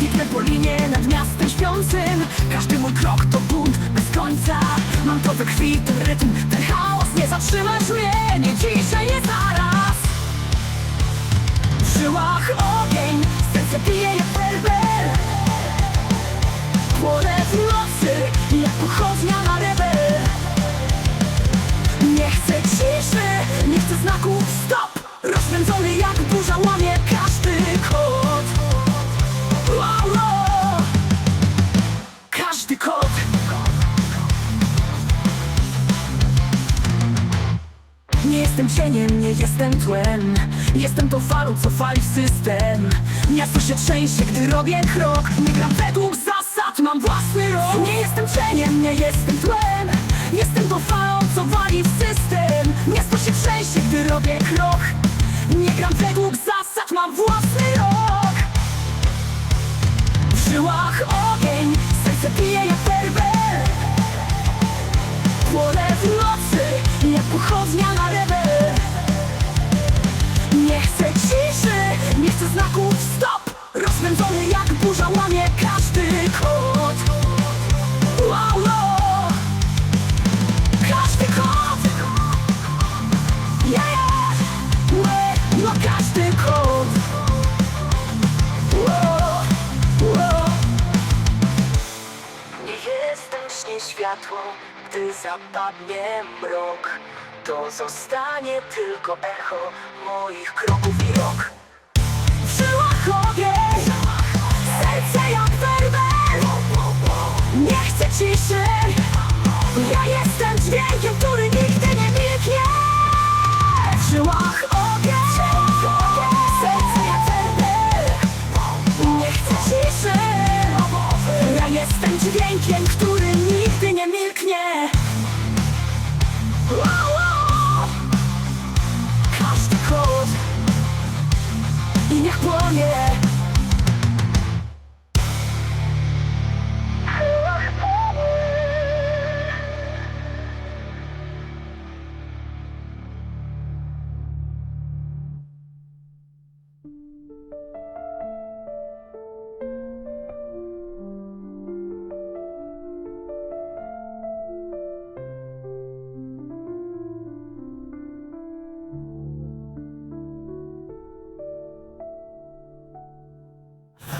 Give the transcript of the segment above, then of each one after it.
Biegnę po linie nad miastem śpiącym. Każdy mój krok to bunt bez końca. Mam to we krwi, ten rytm, ten chaos. Nie zatrzymasz mnie, nie dzisiaj, nie zaraz. W żyłach znaków stop! Rozpędzony jak burza łamie każdy kod. Wow, wow. Każdy kod. Nie jestem cieniem, nie jestem tłem Jestem tą falą, co fali system. Miasto się trzęsie, gdy robię krok. Nie gram według robię Nie gram według zasad, mam własny rok. W żyłach ogień, serce bije jak berber Płonę w nocy, jak pochodnia na rebel Nie chcę ciszy, nie chcę znaków. Stop! Rozpędzony jak burza łamie każdy kod światło, gdy zapadnie mrok. To zostanie tylko echo moich kroków i rok. W żyłach ogień, serce jak werber Nie chcę ciszy, ja jestem dźwiękiem, który nigdy nie milknie. W żyłach ogień,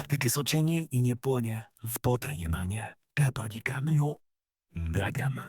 Gdy są cienie i nie płonie, w potrę nie manie. Te panikamy ją, bragam.